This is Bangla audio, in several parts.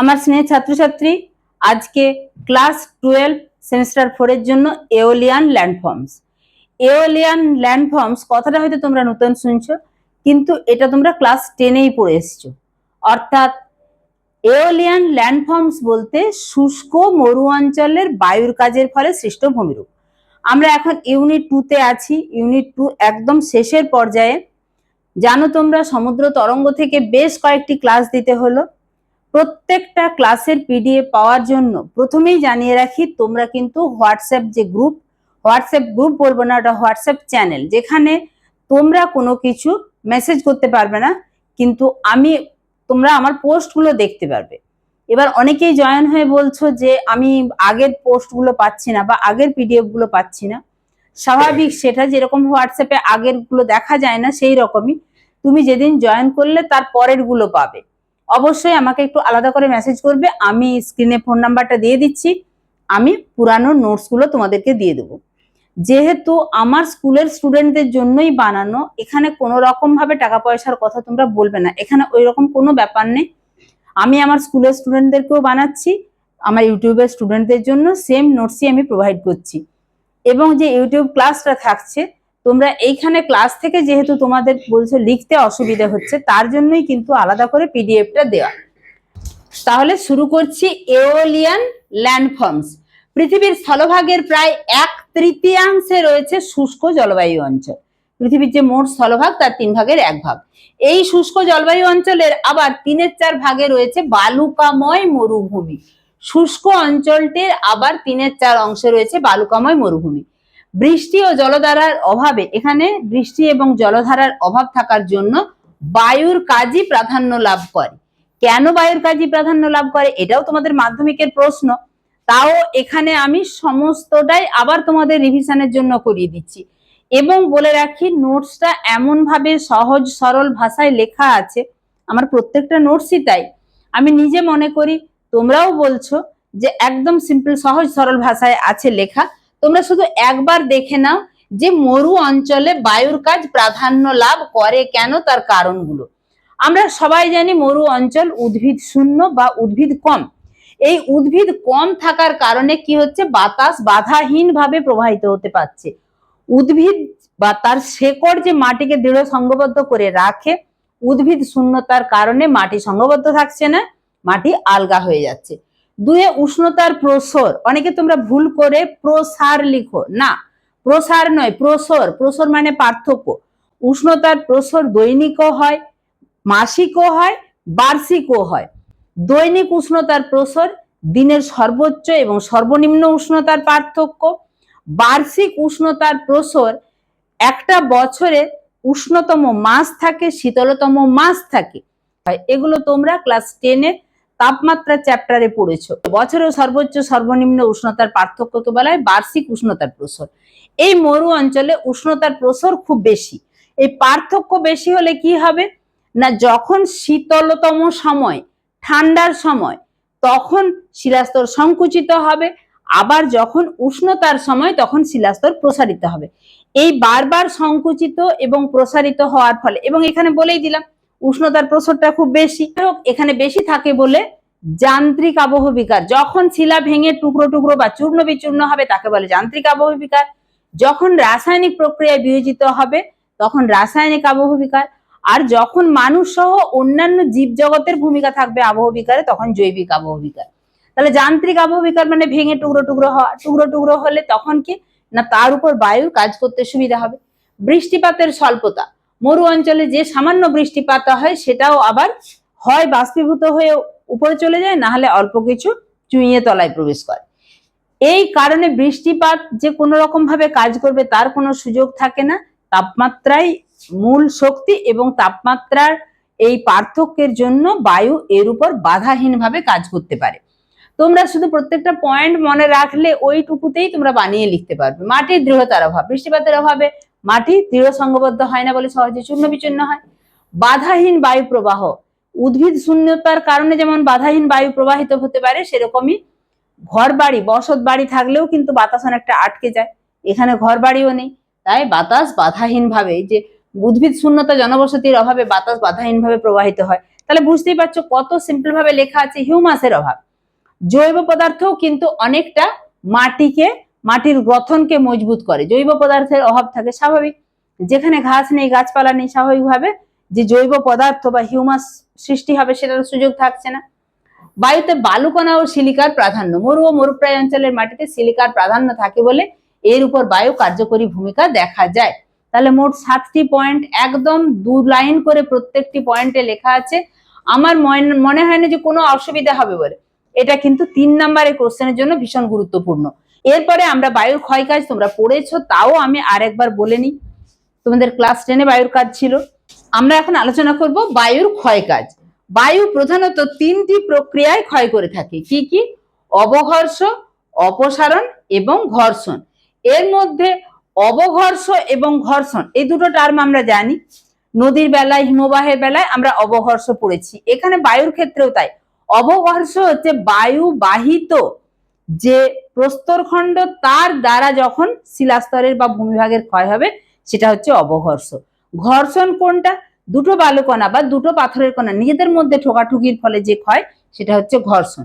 আমার স্নেহের ছাত্রছাত্রী, আজকে ক্লাস টুয়েলভ সেমিস্টার ফোরের জন্য এওলিয়ান ল্যান্ডফর্মস এওলিয়ান ল্যান্ডফর্মস কথাটা হয়তো তোমরা নতুন শুনছো, কিন্তু এটা তোমরা ক্লাস টেনেই পড়ে এসছো। অর্থাৎ এওলিয়ান ল্যান্ডফর্মস বলতে শুষ্ক মরু অঞ্চলের বায়ুর কাজের ফলে সৃষ্ট ভূমিরূপ। আমরা এখন ইউনিট টুতে আছি, ইউনিট টু একদম শেষের পর্যায়ে। জানো তোমরা, সমুদ্র তরঙ্গ থেকে বেশ কয়েকটি ক্লাস দিতে হলো। প্রত্যেকটা ক্লাসের পিডিএফ পাওয়ার জন্য প্রথমেই জানিয়ে রাখি তোমরা কিন্তু হোয়াটসঅ্যাপ যে গ্রুপ হোয়াটসঅ্যাপ গ্রুপ বলব না ওটা হোয়াটসঅ্যাপ চ্যানেল যেখানে তোমরা কোনো কিছু মেসেজ করতে পারবে না কিন্তু আমি তোমরা আমার পোস্টগুলো দেখতে পারবে। এবার অনেকেই জয়েন হয়ে বলছো যে আমি আগের পোস্টগুলো পাচ্ছি না বা আগের পিডিএফগুলো পাচ্ছি না। স্বাভাবিক সেটা যেরকম হোয়াটসঅ্যাপে আগেরগুলো দেখা যায় না সেই রকমই। তুমি যেদিন জয়েন করলে তার পরেরগুলো পাবে। অবশ্যই আমাকে একটু আলাদা করে মেসেজ করবে। আমি স্ক্রিনে ফোন নাম্বারটা দিয়ে দিচ্ছি। আমি পুরানো নোটসগুলো তোমাদেরকে দিয়ে দেবো। যেহেতু আমার স্কুলের স্টুডেন্টদের জন্যই বানানো, এখানে কোনো রকম ভাবে টাকা পয়সার কথা তোমরা বলবে না। এখানে ওই রকম কোনো ব্যাপার নেই। আমি আমার স্কুলের স্টুডেন্টদেরকেও বানাচ্ছি। আমার ইউটিউবের স্টুডেন্টদের জন্য সেম নোটসই আমি প্রোভাইড করছি। এবং যে ইউটিউব ক্লাসটা থাকছে তোমরা এইখানে ক্লাস থেকে যেহেতু তোমাদের বলছো লিখতে অসুবিধা হচ্ছে, তার জন্যই কিন্তু আলাদা করে পিডিএফটা দেওয়া। তাহলে শুরু করছি এওলিয়ান ল্যান্ডফর্মস। পৃথিবীর স্থলভাগের প্রায় এক তৃতীয়াংশে রয়েছে শুষ্ক জলবায়ু অঞ্চল। পৃথিবীর যে মোট স্থলভাগ, তার তিন ভাগের এক ভাগ। এই শুষ্ক জলবায়ু অঞ্চলের আবার তিনের চার ভাগে রয়েছে বালুকাময় মরুভূমি। শুষ্ক অঞ্চলটির আবার তিনের চার অংশে রয়েছে বালুকাময় মরুভূমি। বৃষ্টি ও জলধারার অভাবে এখানে বৃষ্টি এবং জলধারার অভাব থাকার জন্য বায়ুর কাজই প্রাধান্য লাভ করে। কেন বায়ুর কাজই প্রাধান্য লাভ করে? এটাও তোমাদের মাধ্যমিকের প্রশ্ন। তাও এখানে আমি সমস্তটাই আবার তোমাদের রিভিশনের জন্য করিয়ে দিচ্ছি। এবং বলে রাখি নোটসটা এমন ভাবে সহজ, সরল ভাষায় লেখা আছে। আমার প্রত্যেকটা নোটসই তাই। আমি নিজে মনে করি, তোমরাও বলছো যে একদম সিম্পল সহজ, সরল ভাষায় আছে লেখা। তোমরা শুধু একবার দেখে নাও যে মরু অঞ্চলে বায়ুর কাজ প্রাধান্য লাভ করে কেন তার কারণগুলো। আমরা সবাই জানি মরু অঞ্চল উদ্ভিদ শূন্য বা উদ্ভিদ কম। এই উদ্ভিদ কম থাকার কারণে কি হচ্ছে? বাতাস বাধাহীন ভাবে প্রবাহিত হতে পারছে। উদ্ভিদ বা তার শেকড় যে মাটিকে দৃঢ় সঙ্গবদ্ধ করে রাখে, উদ্ভিদ শূন্যতার কারণে মাটি সংঘবদ্ধ থাকছে না, মাটি আলগা হয়ে যাচ্ছে। দুয়ে উষ্ণতার প্রসর। অনেকে তোমরা ভুল করে প্রসার লিখো। না, প্রসার নয়, প্রসর। প্রসর মানে পার্থক্য। উষ্ণতার প্রসর দৈনিকও হয়, মাসিকও হয়, বার্ষিকও হয়। দৈনিক উষ্ণতার প্রসর দিনের সর্বোচ্চ এবং সর্বনিম্ন উষ্ণতার পার্থক্য। বার্ষিক উষ্ণতার প্রসর একটা বছরে উষ্ণতম মাস থাকে, শীতলতম মাস থাকে। এগুলো তোমরা ক্লাস টেনে তাপমাত্রা চ্যাপ্টারে পড়েছো। বছরের সর্বোচ্চ সর্বনিম্ন উষ্ণতার পার্থক্যকে বলা হয় বার্ষিক উষ্ণতার প্রসর। এই মরু অঞ্চলে উষ্ণতার প্রসর খুব বেশি। এই পার্থক্য বেশি হলে কি হবে? না, যখন শীতলতম সময়, ঠান্ডার সময়, তখন শিলাস্তর সংকুচিত হবে। আবার যখন উষ্ণতার সময়, তখন শিলাস্তর প্রসারিত হবে। এই বারবার সংকুচিত এবং প্রসারিত হওয়ার ফলে, এবং এখানে বলেই দিলাম উষ্ণতার প্রসরটা খুব বেশি। এখানে বেশি থাকে বলে যান্ত্রিক আবহ বিকার। যখন শিলা ভেঙে টুকরো টুকরো বা চূর্ণ বিচূর্ণ হবে, তাকে বলে যান্ত্রিক আবহ বিকার। যখন রাসায়নিক প্রক্রিয়ায় বিয়োজিত হবে, তখন রাসায়নিক আবহ বিকার। আর যখন মানুষ সহ অন্যান্য জীব জগতের ভূমিকা থাকবে আবহ বিকারে, তখন জৈবিক আবহ বিকার। তাহলে যান্ত্রিক আবহ বিকার মানে ভেঙে টুকরো টুকরো হওয়া। টুকরো টুকরো হলে তখন কি? না, তার উপর বায়ুর কাজ করতে সুবিধা হবে। বৃষ্টিপাতের স্বল্পতা। মরু অঞ্চলে যে সামান্য বৃষ্টিপাত হয়, সেটাও আবার হয়, বাষ্পীভূত হয়ে উপরে চলে যায় না হলে অল্প কিছু চুইয়ে তলায় প্রবেশ করে। এই কারণে বৃষ্টিপাত যে কোনো রকম ভাবে কাজ করবে, তার কোনো সুযোগ থাকে না। তাপমাত্রাই মূল শক্তি এবং তাপমাত্রার এই পার্থক্যের জন্য বায়ু এর উপর বাধাহীনভাবে কাজ করতে পারে। তোমরা শুধু প্রত্যেকটা পয়েন্ট মনে রাখলে ওইটুকুতেই তোমরা বানিয়ে লিখতে পারবে। মাটির দৃঢ়তার অভাব, বৃষ্টিপাতের অভাবে মাটি দৃঢ় সঙ্গবদ্ধ হয় না বলে সহজে চূর্ণ বিচূর্ণ হয়। বাধাহীন বায়ু প্রবাহ। উদ্ভিদ শূন্যতার কারণে যেমন বাধাহীন বায়ু প্রবাহিত হতে পারে, সেরকমই ঘর বাড়ি বসত বাড়ি থাকলেও কিন্তু বাতাস অনেকটা আটকে যায়। এখানে ঘর বাড়িও নেই। তাই বাতাস বাধাহীন ভাবে যে উদ্ভিদ শূন্যতা জনবসতির অভাবে বাতাস বাধাহীন ভাবে প্রবাহিত হয়। তাহলে বুঝতেই পারছ কত সিম্পল ভাবে লেখা আছে হিউমাসের অভাব। জৈব পদার্থও কিন্তু অনেকটা মাটিকে মাটির গঠনকে মজবুত করে। জৈব পদার্থের অভাব থাকে স্বাভাবিক। যেখানে ঘাস নেই, গাছপালা নেই, স্বাভাবিকভাবে যে জৈব পদার্থ বা হিউমাস সৃষ্টি হবে সেটার সুযোগ থাকছে না। বায়ুতে বালুকণা ও সিলিকার প্রাধান্য। মরু ও মরুপ্রায় অঞ্চলের মাটিতে সিলিকার প্রাধান্য থাকে বলে এর উপর বায়ু কার্যকরী ভূমিকা দেখা যায়। তাহলে মোট সাতটি পয়েন্ট, একদম দু লাইন করে প্রত্যেকটি পয়েন্টে লেখা আছে। আমার মনে- হয় না যে কোনো অসুবিধা হবে বলে। এটা কিন্তু তিন নম্বরের কোশ্চেনের জন্য ভীষণ গুরুত্বপূর্ণ। এরপরে আমরা বায়ুর ক্ষয় কাজ তোমরা পড়েছো, তাও আমি আরেকবার বলে নিই। তোমাদের ক্লাস টেনে বায়ুর কাজ ছিল। আমরা এখন আলোচনা করব বায়ুর ক্ষয় কাজ বায়ু প্রধানত তিনটি প্রক্রিয়ায় ক্ষয় করে থাকে। কি কি? অবঘর্ষ, অপসারণ এবং ঘর্ষণ। এর মধ্যে অবঘর্ষ এবং ঘর্ষণ, এই দুটো টার্ম আমরা জানি। নদীর বেলায়, হিমবাহের বেলায় আমরা অবঘর্ষ পড়েছি। এখানে বায়ুর ক্ষেত্রেও তাই। অবঘর্ষ হচ্ছে বায়ু বাহিত যে প্রস্তরখণ্ড তার দ্বারা যখন শিলাস্তরের বা ভূমিভাগের ক্ষয় হবে, সেটা হচ্ছে অবঘর্ষ ঘর্ষণ কোনটা? দুটো বালুকণা বা দুটো পাথরের কণা, নিজেদের মধ্যে ঠোকাঠুকির ফলে যে ক্ষয়, সেটা হচ্ছে ঘর্ষণ।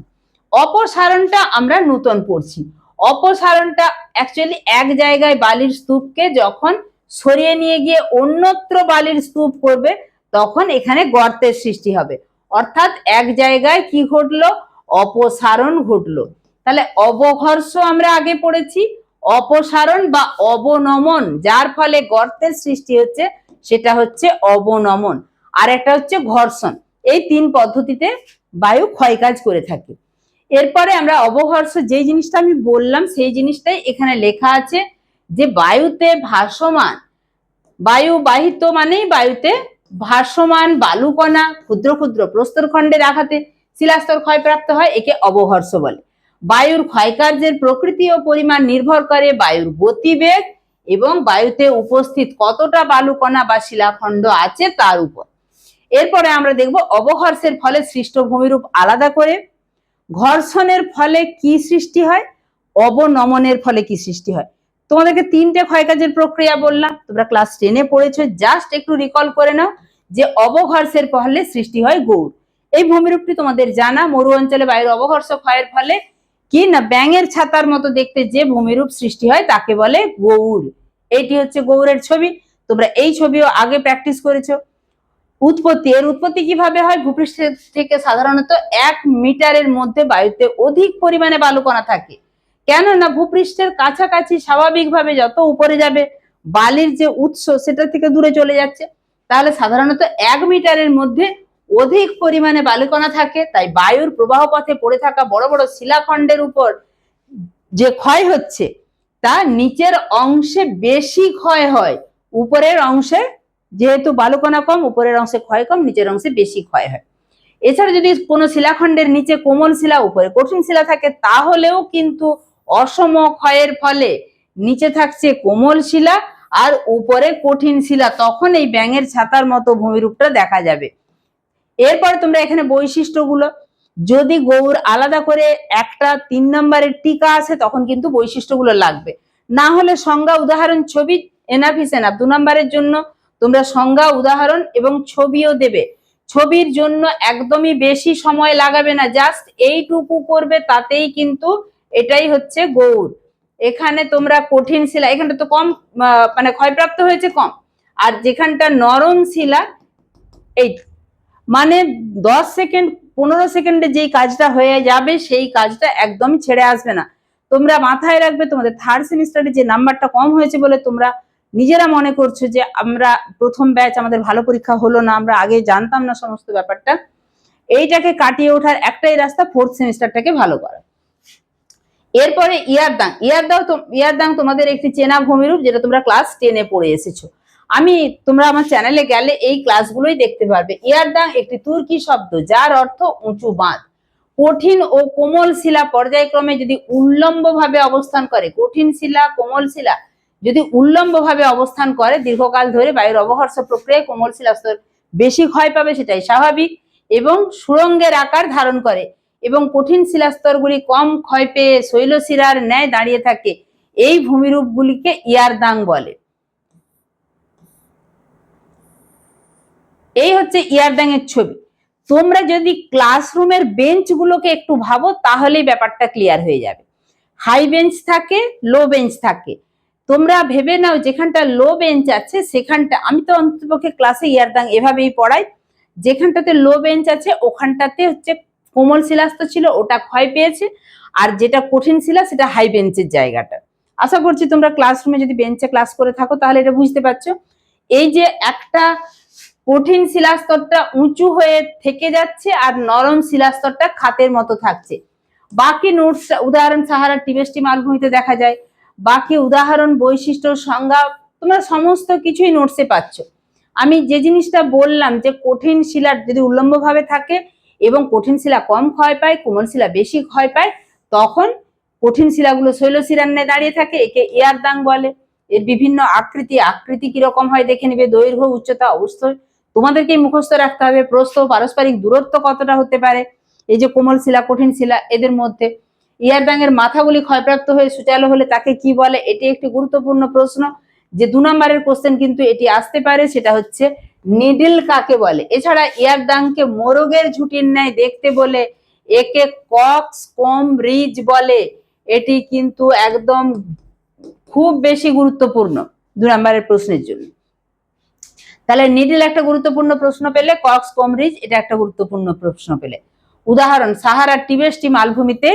অপসারণটা আমরা নূতন পড়ছি। অপসারণটা অ্যাকচুয়ালি এক জায়গায় বালির স্তূপকে যখন সরিয়ে নিয়ে গিয়ে অন্যত্র বালির স্তূপ করবে, তখন এখানে গর্তের সৃষ্টি হবে। অর্থাৎ এক জায়গায় কি ঘটলো? অপসারণ ঘটলো। তাহলে অবঘর্ষ আমরা আগে পড়েছি, অপসারণ বা অবনমন, যার ফলে গর্তের সৃষ্টি হচ্ছে, সেটা হচ্ছে অবনমন। আর একটা হচ্ছে ঘর্ষণ, এই তিন পদ্ধতিতে বায়ু ক্ষয়কাজ করে থাকে। এরপরে আমরা অবঘর্ষ যে জিনিসটা আমি বললাম, সেই জিনিসটাই এখানে লেখা আছে যে বায়ুতে ভাসমান, বায়ু বাহিত মানেই বায়ুতে ভাসমান বালুকণা ক্ষুদ্র ক্ষুদ্র প্রস্তরখণ্ডের আঘাতে শিলাস্তর ক্ষয়প্রাপ্ত হয়, একে অবঘর্ষ বলে। বায়ুর ক্ষয়কার্যের প্রকৃতি ও পরিমাণ নির্ভর করে বায়ুর গতিবেগ এবং বায়ুতে উপস্থিত কতটা বালুকণা বা শিলাখণ্ড আছে তার উপর। এরপরে আমরা দেখব অবঘর্ষের ফলে সৃষ্ট ভূমিরূপ আলাদা করে, ঘর্ষণের ফলে কি সৃষ্টি হয়, অবনমনের ফলে কি সৃষ্টি হয়। তোমাদেরকে তিনটে ক্ষয়কাজের প্রক্রিয়া বললাম, তোমরা ক্লাস টেনে পড়েছো জাস্ট একটু রিকল করে নাও যে অবঘর্ষের ফলে সৃষ্টি হয় গৌর এই ভূমিরূপটি তোমাদের জানা, মরু অঞ্চলে বায়ুর অবঘর্ষ ক্ষয়ের ফলে কি না ব্যাঙের ছাতার মতো দেখতে যে ভূমিরূপ সৃষ্টি হয় তাকে বলে গৌর। এটি হচ্ছে গৌরের ছবি। তোমরা এই ছবিও আগে প্র্যাকটিস করেছ। উৎপত্তি, এর উৎপত্তি কীভাবে হয়? ভূপৃষ্ঠ থেকে সাধারণত এক মিটারের মধ্যে বায়ুতে অধিক পরিমাণে বালুকণা থাকে। কেননা ভূপৃষ্ঠের কাছাকাছি স্বাভাবিকভাবে যত উপরে যাবে, বালির যে উৎস সেটা থেকে দূরে চলে যাচ্ছে। তাহলে সাধারণত এক মিটারের মধ্যে অধিক পরিমাণে বালুকণা থাকে, তাই বায়ুর প্রবাহ পথে পড়ে থাকা বড় বড় শিলাখণ্ডের উপর যে ক্ষয় হচ্ছে, তা নিচের অংশে বেশি ক্ষয় হয়। উপরের অংশে যেহেতু বালুকণা কম, উপরের অংশে ক্ষয় কম, নিচের অংশে বেশি ক্ষয় হয়। এছাড়া যদি কোনো শিলাখণ্ডের নিচে কোমল শিলা, উপরে কঠিন শিলা থাকে, তাহলেও কিন্তু অসম ক্ষয়ের ফলে নিচে থাকছে কোমল শিলা আর উপরে কঠিন শিলা, তখন এই ব্যাঙের ছাতার মতো ভূমিরূপটা দেখা যাবে। এরপরে তোমরা এখানে বৈশিষ্ট্যগুলো, যদি গৌর আলাদা করে একটা তিন নম্বরের টিকা আছে, তখন কিন্তু বৈশিষ্ট্যগুলো লাগবে। না হলে সংজ্ঞা উদাহরণ ছবি, এনাফ দু নম্বরের জন্য তোমরা সংজ্ঞা উদাহরণ এবং ছবিও দেবে। ছবির জন্য একদমই বেশি সময় লাগাবে না, জাস্ট এইটুকু করবে, তাতেই কিন্তু এটাই হচ্ছে গৌর। এখানে তোমরা কঠিন শিলা, এখানটা তো কম মানে ক্ষয়প্রাপ্ত হয়েছে কম। আর যেখানটা নরম শিলা, এই মানে দশ সেকেন্ড, পনেরো সেকেন্ডে যেই কাজটা হয়ে যাবে, সেই কাজটা একদমই ছেড়ে আসবে না। তোমরা মাথায় রাখবে, তোমাদের থার্ড সেমিস্টারে যে নাম্বারটা কম হয়েছে বলে তোমরা নিজেরা মনে করছ যে, আমরা প্রথম ব্যাচ আমাদের ভালো পরীক্ষা হলো না, আমরা আগে জানতাম না সমস্ত ব্যাপারটা। এইটাকে কাটিয়ে ওঠার একটাই রাস্তা ফোর্থ সেমিস্টারটাকে ভালো করা। এরপরে ইয়ারদাং। ইয়ারদাং তো- ইয়ারদাং তোমাদের একটি চেনা ভূমিরূপ, যেটা তোমরা ক্লাস টেনে পড়ে এসেছ। আমি তোমরা আমার চ্যানেলে গেলে এই ক্লাসগুলোই দেখতে পারবে। ইয়ারদাং একটি তুর্কি শব্দ, যার অর্থ উঁচু বাঁধ। কঠিন ও কোমল শিলা পর্যায়ক্রমে যদি উল্লম্ব ভাবে অবস্থান করে, কঠিন শিলা, কোমল শিলা যদি উল্লম্ব ভাবে অবস্থান করে, দীর্ঘকাল ধরে বায়ুর অবহর্ষ প্রক্রিয়ায় কোমল শিলা স্তর বেশি ক্ষয় পাবে, সেটাই স্বাভাবিক। এবং সুরঙ্গের আকার ধারণ করে এবং কঠিন শিলাস্তরগুলি কম ক্ষয় পেয়ে শৈলশিরার ন্যায় দাঁড়িয়ে থাকে। এই ভূমিরূপগুলিকে ইয়ারদাং বলে। এই হচ্ছে ইয়ারদাং এর ছবি। তোমরা যদি ক্লাসরুমের বেঞ্চগুলোকে একটু ভাবো, তাহলেই ব্যাপারটা ক্লিয়ার হয়ে যাবে। হাই বেঞ্চ থাকে, লো বেঞ্চ থাকে। তোমরা ভেবে নাও যেখানটা লো বেঞ্চ আছে, সেখানটা আমি তো অন্ততপক্ষে ক্লাসে ইয়ারদাং এভাবেই পড়াই। যেখানটাতে লো বেঞ্চ আছে, ওখানটাতে হচ্ছে কোমল শিলাস্ত ছিল, ওটা ক্ষয় পেয়েছে। আর যেটা কঠিন শিলা সেটা হাই বেঞ্চের জায়গাটা। আশা করছি তোমরা ক্লাসরুমে যদি বেঞ্চে ক্লাস করে থাকো, তাহলে এটা বুঝতে পারছ। এই যে একটা কঠিন শিলাস্তরটা উঁচু হয়ে থেকে যাচ্ছে আর নরম শিলাস্তরটা খাতের মতো থাকছে। বাকি নোটস উদাহরণ সাহারা টিবেস্টি মালভূমিতে দেখা যায়। বাকি উদাহরণ বৈশিষ্ট্য সংজ্ঞা, তোমরা সমস্ত কিছুই নোটসে পাচ্ছ। আমি যে জিনিসটা বললাম যে কঠিন শিলা যদি উল্লম্বভাবে থাকে এবং কঠিন শিলা কম ক্ষয় পায়, কোমল শিলা বেশি ক্ষয় পায়, তখন কঠিন শিলাগুলো শৈলশিরার ন্যায় দাঁড়িয়ে থাকে, একে ইয়ারদাং বলে। এর বিভিন্ন আকৃতি আকৃতি কীরকম হয় দেখে নেবে। দৈর্ঘ্য, উচ্চতা অবশ্যই তোমাদেরকে মুখস্থ রাখতে হবে। প্রস্থ, পারস্পরিক দূরত্ব কতটা হতে পারে? এই যে কোমল শিলা, কঠিন শিলা, এদের মধ্যে। ইয়ারদাং এর মাথাগুলি ক্ষয়প্রাপ্ত হয়ে সুচালো হলে তাকে কি বলে? এটি একটি গুরুত্বপূর্ণ প্রশ্ন। যে দু নম্বরের কোশ্চেন কিন্তু এটি আসতে পারে, সেটা হচ্ছে নিডিল কাকে বলে? এছাড়া ইয়ারদাংকে মোরগের ঝুঁটির ন্যায় দেখতে বলে একে কক্স কম রিজ বলে। এটি কিন্তু একদম খুব বেশি গুরুত্বপূর্ণ দু নম্বরের প্রশ্নের জন্য। তাহলে নিডল একটা গুরুত্বপূর্ণ প্রশ্ন পেলে, কক্স কমরিজ এটা একটা গুরুত্বপূর্ণ প্রশ্ন পেলে। উদাহরণ, সাহারা টিবেস্টি মালভূমিতে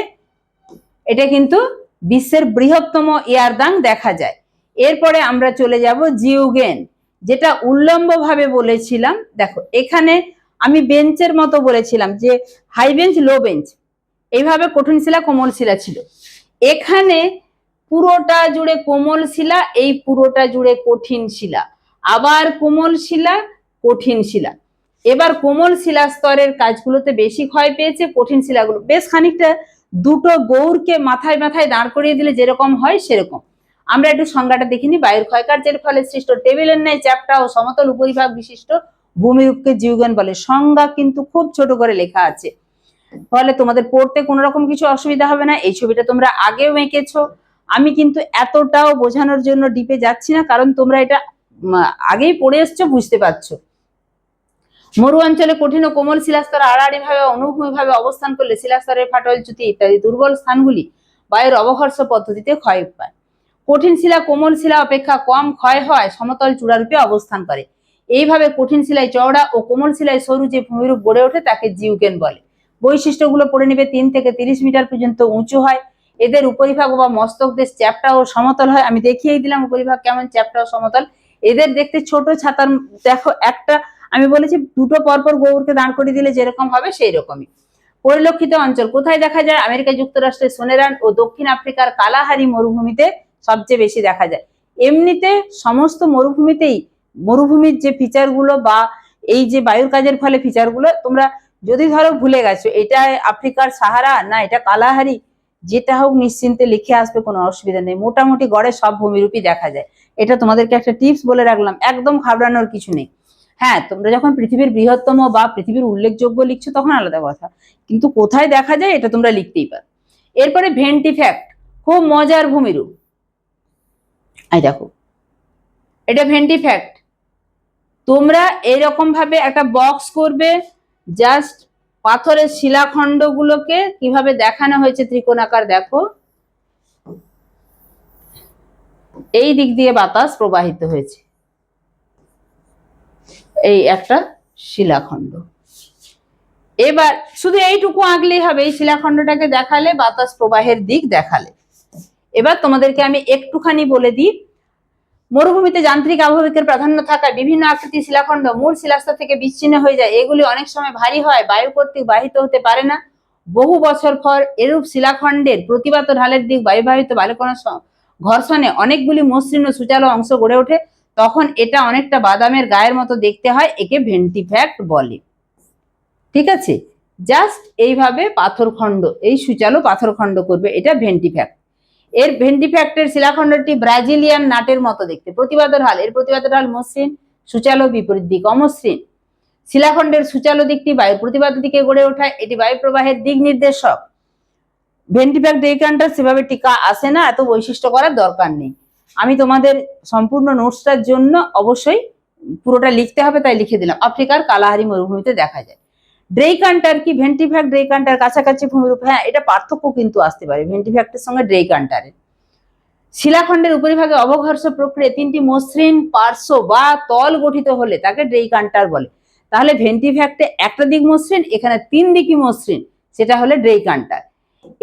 এটা কিন্তু বিশ্বের বৃহত্তম ইয়ারদাং দেখা যায়। এরপরে আমরা চলে যাব জিউগেন, যেটা উল্লম্বভাবে বলেছিলাম, দেখো, এখানে আমি বেঞ্চের মতো বলেছিলাম যে হাই বেঞ্চ, লো বেঞ্চ, এইভাবে কঠিন শিলা, কোমল শিলা ছিল। এখানে পুরোটা জুড়ে কোমল শিলা, এই পুরোটা জুড়ে কঠিন শিলা। আবার কোমল শিলা, কঠিন শিলা। এবার কোমল শিলা স্তরের কাজগুলোতে বেশি ক্ষয় পেয়েছে কঠিন শিলাগুলো। বেশ খানিকটা দুটো গৌরকে মাথায় মাথায় দাঁড় করিয়ে দিলে যেরকম হয় সেরকম। আমরা একটু সংজ্ঞাটা দেখিনি বায়ুর ক্ষয়কার্যের ফলে সৃষ্ট টেবিলের ন্যায় চ্যাপটা ও সমতল উপরিভাগ বিশিষ্ট ভূমিরূপকে জিউগেন বলে। সংজ্ঞা কিন্তু খুব ছোট করে লেখা আছে। ফলে তোমাদের পড়তে কোনো রকম কিছু অসুবিধা হবে না। এই ছবিটা তোমরা আগেও এঁকেছো। আমি কিন্তু এতটাও বোঝানোর জন্য ডিপে যাচ্ছি না, কারণ তোমরা এটা আগেই পড়ে এসছো, বুঝতে পারছ। মরু অঞ্চলে কঠিন ও কোমল শিলাস্তর আড়াআড়ি ভাবে অনুভূমি ভাবে অবস্থান করলে শিলাস্তরের ফাটল, চ্যুতি ইত্যাদি দুর্বল স্থানগুলি বায়ুর অবঘর্ষ পদ্ধতিতে ক্ষয় পায়। কঠিন শিলা, কোমল শিলা অপেক্ষা কম ক্ষয় হয় সমতল চূড়ারূপে অবস্থান করে। এইভাবে কঠিন শিলায় চওড়া ও কোমল শিলায় সরু যে ভূমিরূপ গড়ে ওঠে, তাকে জিউকেন বলে। বৈশিষ্ট্যগুলো পড়ে নেবে তিন থেকে তিরিশ মিটার পর্যন্ত উঁচু হয়। এদের উপরিভাগ বা মস্তক দেশ চ্যাপ্টা ও সমতল হয়। আমি দেখিয়েই দিলাম উপরিভাগ কেমন চ্যাপ্টা ও সমতল। এদের দেখতে ছোট ছাতার দেখো একটা, আমি বলেছি দুটো পরপর গৌরকে দাঁড় করিয়ে দিলে যেরকম হবে সেই রকমই পরিলক্ষিত অঞ্চল, কোথায় দেখা যায়? আমেরিকা যুক্তরাষ্ট্রের সোনেরান ও দক্ষিণ আফ্রিকার কালাহারি মরুভূমিতে সবচেয়ে বেশি দেখা যায়। এমনিতে সমস্ত মরুভূমিতেই, মরুভূমির যে ফিচারগুলো বা এই যে বায়ুর কাজের ফলে ফিচারগুলো, তোমরা যদি ধরো ভুলে গেছো, এটা আফ্রিকার সাহারা না এটা কালাহারি, যেটা হোক নিশ্চিন্তে লিখে আসবে, কোনো অসুবিধা নেই। মোটামুটি গড়ে সব ভূমিরূপই দেখা যায়। এটা তোমাদেরকে একটা টিপস বলে রাখলাম। একদম ঘাবড়ানোর কিছু নেই। হ্যাঁ তোমরা যখন পৃথিবীর বৃহত্তম বা পৃথিবীর উল্লেখযোগ্য লিখছো, তখন আলাদা কথা। কিন্তু কোথায় দেখা যায়, এটা তোমরা লিখতেই পারো। এরপরে ভেন্টি ফ্যাক্ট, খুব মজার ভূমিরূপ এই দেখো, এটা ভেন্টি ফ্যাক্ট। তোমরা এরকম ভাবে একটা বক্স করবে জাস্ট পাথরের শিলাখণ্ডগুলোকে কীভাবে দেখানো হয়েছে ত্রিকোণাকার দেখো। এই দিক দিয়ে বাতাস প্রবাহিত হয়েছে। এই একটা শিলাখণ্ড। এবার শুধু এইটুকু আঁকলেই হবে, এই শিলাখণ্ডটাকে দেখালে, বাতাস প্রবাহের দিক দেখালে। এবার তোমাদেরকে আমি একটুখানি বলে দিই, মরুভূমিতে যান্ত্রিক আবহবিকের প্রাধান্য থাকায় বিভিন্ন আকৃতি শিলাখণ্ড মূল শিলাস্তর থেকে বিচ্ছিন্ন হয়ে যায়। এগুলি অনেক সময় ভারী হয়, বায়ু কর্তৃক বাহিত হতে পারে না। বহু বছর পর এরূপ শিলাখণ্ডের প্রতিবাদ ঢালের দিক বায়ুবাহিত বালুকণার স- ঘর্ষণে অনেকগুলি মসৃণ ও সুচালো অংশ গড়ে ওঠে, তখন এটা অনেকটা বাদামের গায়ের মতো দেখতে হয়, একে ভেন্টিফ্যাক্ট বলে। ঠিক আছে? জাস্ট এইভাবে পাথরখণ্ড এই সুচালো পাথরখণ্ড করবে, এটা ভেন্টিফ্যাক্ট। এর ভেন্টিফ্যাক্টের শিলাখণ্ডটি ব্রাজিলিয়ান নাটের মতো দেখতে। প্রতিবাদের হাল, এর প্রতিবাদের হাল মসৃণ, সুচালো, বিপরীত দিক অমসৃণ। শিলাখণ্ডের সুচালো দিকটি বায়ু প্রতিবাদ দিকে গড়ে ওঠায়, এটি বায়ু প্রবাহের দিক নির্দেশক। ভেন্টিফ্যাক্ট এইখানটা সেভাবে টিকা আসে না, এত বৈশিষ্ট্য করার দরকার নেই। আমি তোমাদের সম্পূর্ণ নোটসটার জন্য অবশ্যই পুরোটা লিখতে হবে, তাই লিখে দিলাম। আফ্রিকার কালাহারি মরুভূমিতে দেখা যায়। ড্রেইকান্টার কি? ভেন্টিফ্যাক্ট ড্রেইকান্টার কাছাকাছি ভূমিরূপ হ্যাঁ এটা পার্থক্য কিন্তু আসতে পারে ভেন্টিফ্যাক্টের সঙ্গে ড্রেইকান্টারের। শিলাখণ্ডের উপরিভাগে অবঘর্ষ প্রক্রিয়া তিনটি মসৃণ পার্শ্ব বা তল গঠিত হলে তাকে ড্রেইকান্টার বলে। তাহলে ভেন্টিফ্যাক্টে একটা দিক মসৃণ, এখানে তিন দিকই মসৃণ, সেটা হলে ড্রেইকান্টার।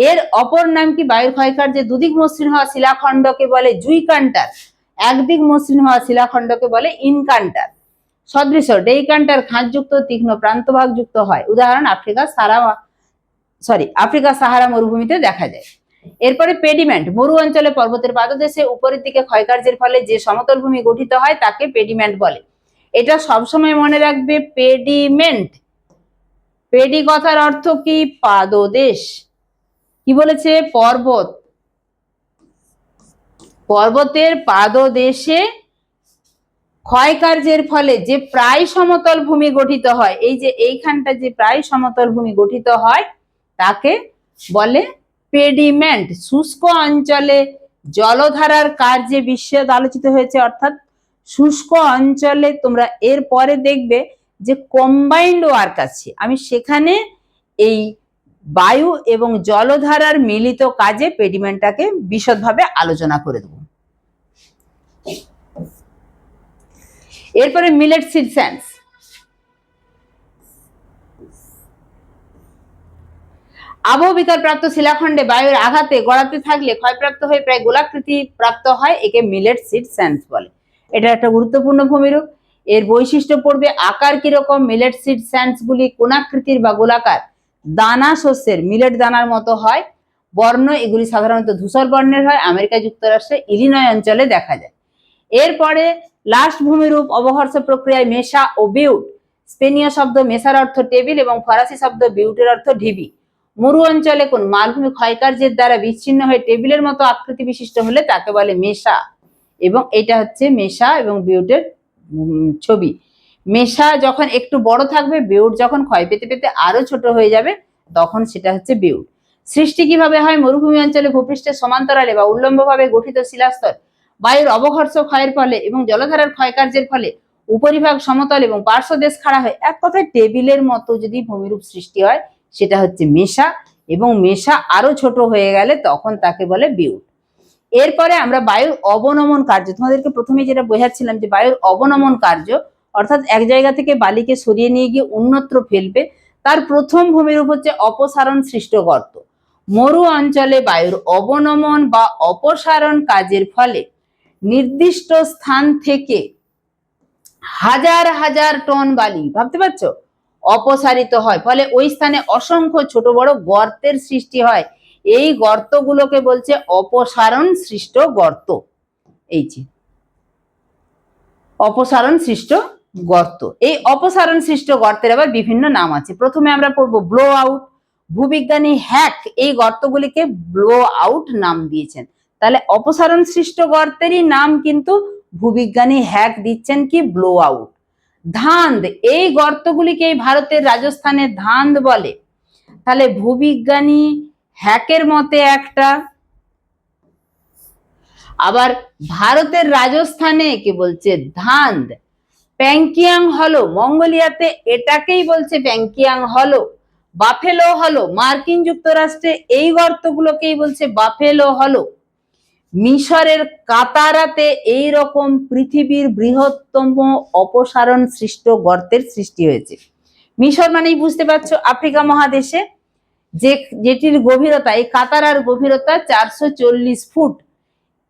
এর অপর নাম কি বায়ু ক্ষয়কার যে দুদিক মসৃণ হওয়া শিলাখণ্ডকে বলে জুইকান্টার, একদিক মসৃণ হওয়া শিলাখণ্ডকে বলে ইনকান্টার। সদৃশ, ডেইকান্টার খাঁজযুক্ত, তীক্ষ্ণ প্রান্তভাগ যুক্ত হয়। উদাহরণ, আফ্রিকা সারা সরি আফ্রিকা সাহারা মরুভূমিতে দেখা যায়। এরপরে পেডিমেন্ট মরু অঞ্চলে পর্বতের পাদদেশে উপরের দিকে ক্ষয়কার্যের ফলে যে সমতল ভূমি গঠিত হয় তাকে পেডিমেন্ট বলে। এটা সবসময় মনে রাখবে পেডিমেন্ট পেডি কথার অর্থ কি? পাদদেশ। কি বলেছে? পর্বত। পর্বতের পাদদেশে ক্ষয়কার্যের ফলে যে প্রায় সমতল ভূমি গঠিত হয়, এই যে এইখানটা যে প্রায় সমতল ভূমি গঠিত হয়, তাকে বলে পেডিমেন্ট। শুষ্ক অঞ্চলে জলধারার কার্যে বিশ্বত আলোচিত হয়েছে, অর্থাৎ শুষ্ক অঞ্চলে তোমরা এর পরে দেখবে যে কম্বাইন্ড ওয়ার্ক আছে। আমি সেখানে এই বায়ু এবং জলধারার মিলিত কাজে পেডিমেন্টটাকে বিশদভাবে আলোচনা করে দেবো। এরপরে মিলেট সিড স্যান্স আবহবিকার প্রাপ্ত শিলাখণ্ডে বায়ুর আঘাতে গড়াতে থাকলে ক্ষয়প্রাপ্ত হয়ে প্রায় গোলাকৃতি প্রাপ্ত হয়, একে মিলেট সিড স্যান্স বলে। এটা একটা গুরুত্বপূর্ণ ভূমিরূপ। এর বৈশিষ্ট্য পড়বে আকার কীরকম, মিলেট সিড স্যান্স গুলি কোনাকৃতির বা গোলাকার। দানা শস্যের, মিলেট দানার মতো হয়। বর্ণ এগুলি সাধারণত ধূসর বর্ণের হয়। আমেরিকা যুক্তরাষ্ট্রে ইলিনয় অঞ্চলে দেখা যায়। এরপরে লাস্ট ভূমিরূপ, অবহর্ষ প্রক্রিয়ায় মেশা ও বিউট। স্পেনীয় শব্দ মেশার অর্থ টেবিল এবং ফরাসি শব্দ বিউটের অর্থ ঢিবি। মরু অঞ্চলে কোন মালভূমি ক্ষয়কার্যের দ্বারা বিচ্ছিন্ন হয়ে টেবিলের মতো আকৃতি বিশিষ্ট হলে তাকে বলে মেশা। এবং এটা হচ্ছে মেশা এবং বিউটের ছবি। মেশা যখন একটু বড় থাকবে বিউট যখন ক্ষয় পেতে পেতে আরও ছোট হয়ে যাবে, তখন সেটা হচ্ছে বিউট সৃষ্টি কীভাবে হয়? মরুভূমি অঞ্চলে ভূপৃষ্ঠের সমান্তরালে বা উল্লম্বভাবে গঠিত শিলাস্তর, বায়ুর অবঘর্ষ ক্ষয়ের ফলে এবং জলধারার ক্ষয়কার্যের ফলে উপরিভাগ সমতল এবং পার্শ্বদেশ খাড়া হয়। এক কথায় টেবিলের মতো যদি ভূমিরূপ সৃষ্টি হয়, সেটা হচ্ছে মেশা এবং মেশা আরও ছোট হয়ে গেলে তখন তাকে বলে বিউট এরপরে আমরা বায়ুর অবনমন কার্য, তোমাদেরকে প্রথমে যেটা বোঝাচ্ছিলাম যে বায়ুর অবনমন কার্য অর্থাৎ এক জায়গা থেকে বালিকে সরিয়ে নিয়ে গিয়ে অন্যত্র ফেলবে, তার প্রথম ভূমিরূপ হচ্ছে অপসারণ সৃষ্ট গর্ত। মরু অঞ্চলে বায়ুর অবনমন বা অপসারণ কাজের ফলে নির্দিষ্ট স্থান থেকে হাজার হাজার টন বালি, ভাবতে পারছ? অপসারিত হয়, ফলে ওই স্থানে অসংখ্য ছোট বড় গর্তের সৃষ্টি হয়। এই গর্তগুলোকে বলছে অপসারণ সৃষ্ট গর্ত। এই যে, অপসারণ সৃষ্ট গর্ত। এই অপসারণ সৃষ্ট গর্তের আবার বিভিন্ন নাম আছে। প্রথমে আমরা পড়ব ব্লো আউট ভূবিজ্ঞানী হ্যাক এই গর্তগুলিকে ব্লো আউট নাম দিয়েছেন। তাহলে অপসারণ সৃষ্ট গর্তেরই নাম কিন্তু ভূবিজ্ঞানী হ্যাক দিচ্ছেন কি? ব্লো আউট ধান্দ, এই গর্তগুলিকে ভারতের রাজস্থানে ধান্দ বলে। তাহলে ভূবিজ্ঞানী হ্যাকের মতে একটা। আবার ভারতের রাজস্থানে কে বলছে? ধান্দ। প্যাংকিয়াং হলো, মঙ্গোলিয়াতে এটাকেই বলছে প্যাংকিয়াং হলো। বাফেলো হলো, মার্কিন যুক্তরাষ্ট্রে এই গর্তগুলোকেই বলছে বাফেলো হলো। মিশরের কাতারাতে এই রকম পৃথিবীর বৃহত্তম অপসারণ সৃষ্ট গর্তের সৃষ্টি হয়েছে। মিশর মানেই বুঝতে পারছ, আফ্রিকা মহাদেশে যে, যেটির গভীরতা, এই কাতারার গভীরতা চারশো চল্লিশ ফুট।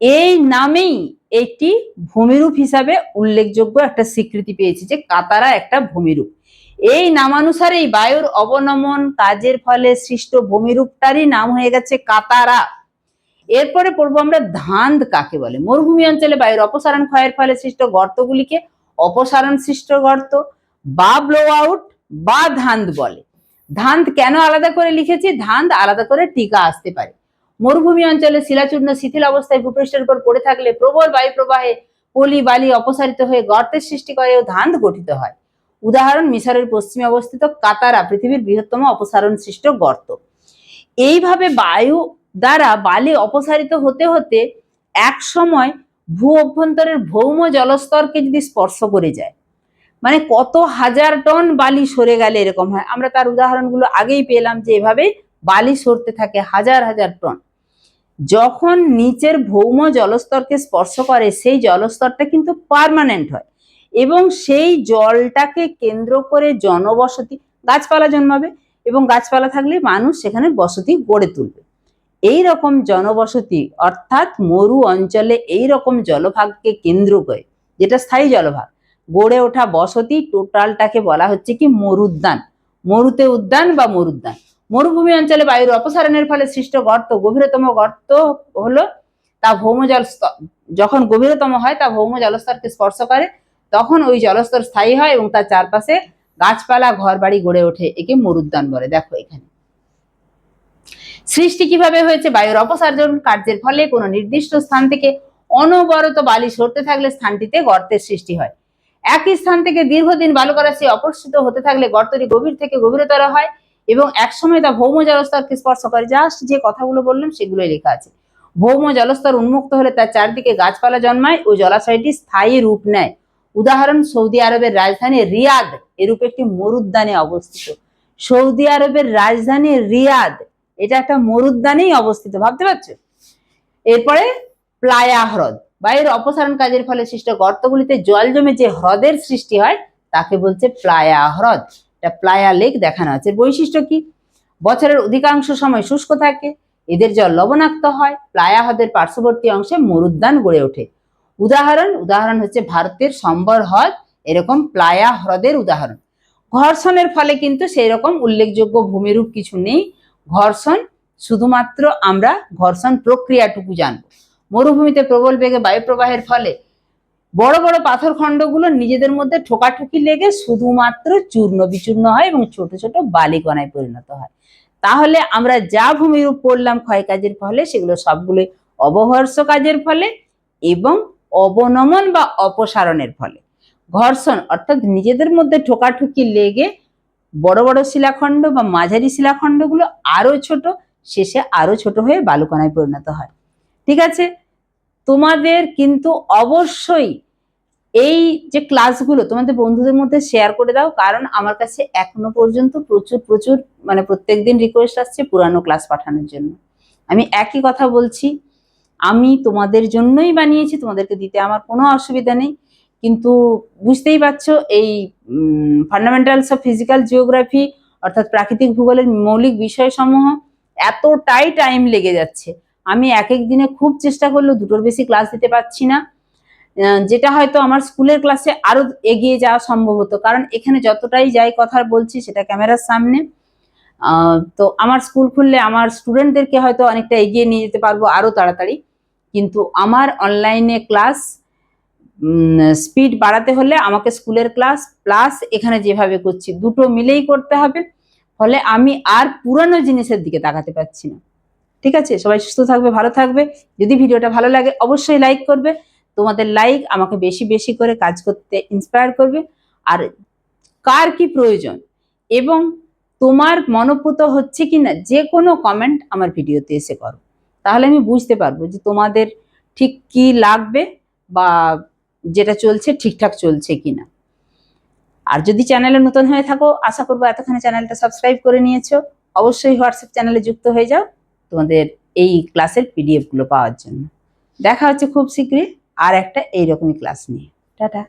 এই নামেই একটি ভূমিরূপ হিসাবে উল্লেখযোগ্য একটা স্বীকৃতি পেয়েছে যে কাতারা একটা ভূমিরূপ। এই নামানুসারেই বায়ুর অবনমন কাজের ফলে সৃষ্ট ভূমিরূপটারই নাম হয়ে গেছে কাতারা। এরপরে পড়ব আমরা ধান্দ কাকে বলে? মরুভূমি অঞ্চলে বায়ুর অপসারণ ক্ষয়ের ফলে সৃষ্ট গর্তগুলিকে অপসারণ সৃষ্ট গর্ত বা ব্লো আউট বা ধান্দ বলে। ধান্দ কেন আলাদা করে লিখেছি? ধান্দ আলাদা করে টিকা আসতে পারে। মরুভূমি অঞ্চলে শিলাচূর্ণ শিথিল অবস্থায় ভূপৃষ্ঠের উপর পড়ে থাকলে প্রবল বায়ু প্রবাহে পলি বালি অপসারিত হয়ে গর্তের সৃষ্টি করে ও ধান্দ গঠিত হয়। উদাহরণ, মিশরের পশ্চিমে অবস্থিত কাতারা, পৃথিবীর বৃহত্তম অপসারণ সৃষ্ট গর্ত। এইভাবে বায়ু দ্বারা বালি অপসারিত হতে হতে এক সময় ভূ অভ্যন্তরের ভৌম জলস্তরকে যদি স্পর্শ করে যায় মানে কত হাজার টন বালি সরে গেলে এরকম হয়। আমরা তার উদাহরণগুলো আগেই পেলাম যে এভাবে বালি সরতে থাকে হাজার হাজার টন। যখন নিচের ভৌম জলস্তরকে স্পর্শ করে, সেই জলস্তরটা কিন্তু পার্মানেন্ট হয়। এবং সেই জলটাকে কেন্দ্র করে জনবসতি, গাছপালা জন্মাবে এবং গাছপালা থাকলে মানুষ সেখানে বসতি গড়ে তুলবে। এই রকম জনবসতি, অর্থাৎ মরু অঞ্চলে এই রকম জলভাগকে কেন্দ্র করে, যেটা স্থায়ী জলভাগ, গড়ে ওঠা বসতি টোটালটাকে বলা হচ্ছে কি মরুদ্যান। মরুতে উদ্যান বা মরুদ্যান। মরুভূমি অঞ্চলে বায়ুর অপসারণের ফলে সৃষ্ট গর্ত, গভীরতম গর্ত হলো তা ভৌমজল যখন গভীরতম হয় তা ভৌম জলস্তরকে স্পর্শ করে, তখন ওই জলস্তর স্থায়ী হয় এবং তার চারপাশে গাছপালা, ঘরবাড়ি গড়ে ওঠে, একে মরুদ্যান বলে। দেখো এখানে। সৃষ্টি কীভাবে হয়েছে? বায়ুর অপসারণ কার্যের ফলে কোনো নির্দিষ্ট স্থান থেকে অনবরত বালি সরতে থাকলে স্থানটিতে গর্তের সৃষ্টি হয়। একই স্থান থেকে দীর্ঘদিন বালুকারাশি অপসৃত হতে থাকলে গর্তটি গভীর থেকে গভীরতর হয়। এবং একসময় তা ভৌম জলস্তরকে স্পর্শ করে। জাস্ট যে কথাগুলো বললাম, সেগুলোই লেখা আছে। ভৌম জলস্তর উন্মুক্ত হলে তার চারদিকে গাছপালা জন্মায় ও জলাশয়টি স্থায়ী রূপ নেয়। উদাহরণ, সৌদি আরবের রাজধানী রিয়াদ এরূপ একটি মরুদ্যানে অবস্থিত। সৌদি আরবের রাজধানী রিয়াদ, এটা একটা মরুদ্যানেই অবস্থিত, ভাবতে পারছ? এরপরে প্লায়া হ্রদ বায়ুর অপসারণ কাজের ফলে সৃষ্ট গর্তগুলিতে জল জমে যে হ্রদের সৃষ্টি হয়, তাকে বলছে প্লায়া হ্রদ। এটা প্লায়া লেক দেখানো আছে। বৈশিষ্ট্য কি? বছরের অধিকাংশ সময় শুষ্ক থাকে, এদের জল লবণাক্ত হয় প্লায়া হ্রদের পার্শ্ববর্তী অংশে মরুদ্যান গড়ে ওঠে। উদাহরণ উদাহরণ হচ্ছে ভারতের সম্বর হ্রদ, এরকম প্লায়া হ্রদের উদাহরণ। ঘর্ষণের ফলে কিন্তু সেই রকম উল্লেখযোগ্য ভূমিরূপ কিছু নেই। ঘর্ষণ, শুধুমাত্র আমরা ঘর্ষণ প্রক্রিয়াটুকু জানব। মরুভূমিতে প্রবল বেগে বায়ু প্রবাহের ফলে বড় বড় পাথর খণ্ডগুলো নিজেদের মধ্যে ঠোকাঠুকি লেগে শুধুমাত্র চূর্ণ বিচূর্ণ হয় এবং ছোট ছোট বালিকণায় পরিণত হয়। তাহলে আমরা যা ভূমিরূপ পড়লাম ক্ষয় কাজের ফলে, সেগুলো সবগুলোই অবহর্ষ কাজের ফলে এবং অবনমন বা অপসারণের ফলে। ঘর্ষণ অর্থাৎ নিজেদের মধ্যে ঠোকাঠুকি লেগে বড় বড় শিলাখণ্ড বা মাঝারি শিলাখণ্ডগুলো আরও ছোট, শেষে আরও ছোট হয়ে বালুকণায় পরিণত হয়। ঠিক আছে? তোমাদের কিন্তু অবশ্যই এই যে ক্লাসগুলো তোমাদের বন্ধুদের মধ্যে শেয়ার করে দাও, কারণ আমার কাছে এখনও পর্যন্ত প্রচুর প্রচুর মানে প্রত্যেকদিন রিকোয়েস্ট আসছে পুরানো ক্লাস পাঠানোর জন্য। আমি একই কথা বলছি, আমি তোমাদের জন্যই বানিয়েছি, তোমাদেরকে দিতে আমার কোনো অসুবিধা নেই, কিন্তু বুঝতেই পারছ এই ফান্ডামেন্টালস অফ ফিজিক্যাল জিওগ্রাফি অর্থাৎ প্রাকৃতিক ভূগোলের মৌলিক বিষয়সমূহ এতটাই টাইম লেগে যাচ্ছে। আমি এক এক দিনে খুব চেষ্টা করলেও দুটোর বেশি ক্লাস দিতে পারছি না। যেটা হয়তো আমার স্কুলের ক্লাসে আরও এগিয়ে যাওয়া সম্ভব হতো, কারণ এখানে যতটাই যাই কথা বলছি সেটা ক্যামেরার সামনে। তো আমার স্কুল খুললে আমার স্টুডেন্টদেরকে হয়তো অনেকটা এগিয়ে নিয়ে যেতে পারব আরও তাড়াতাড়ি। কিন্তু আমার অনলাইনে ক্লাস স্পিড বাড়াতে হলে আমাকে স্কুলের ক্লাস প্লাস এখানে যেভাবে করছি, দুটো মিলেই করতে হবে। ফলে আমি আর পুরানো জিনিসের দিকে তাকাতে পারছি না। ঠিক আছে? সবাই সুস্থ থাকবে, ভালো থাকবে। যদি ভিডিওটা ভালো লাগে, অবশ্যই লাইক করবে। তোমাদের লাইক আমাকে বেশি বেশি করে কাজ করতে ইন্সপায়ার করবে। আর কার কি প্রয়োজন? এবং তোমার মনোপুত হচ্ছে কি না যে কোনো কমেন্ট আমার ভিডিওতে এসে করো। তাহলে আমি বুঝতে পারব যে তোমাদের ঠিক কি লাগবে বা যেটা চলছে ঠিকঠাক চলছে কি না আর যদি চ্যানেলে নতুন হয়ে থাকো, আশা করব এতক্ষণে চ্যানেলটা সাবস্ক্রাইব করে নিয়েছো। অবশ্যই হোয়াটসঅ্যাপ চ্যানেলে যুক্ত হয়ে যাও। তোমাদের এই ক্লাসের পিডিএফগুলো পাওয়ার জন্য। দেখা হচ্ছে খুব শীঘ্রই আর একটা এইরকমই ক্লাস নিয়ে। টাটা।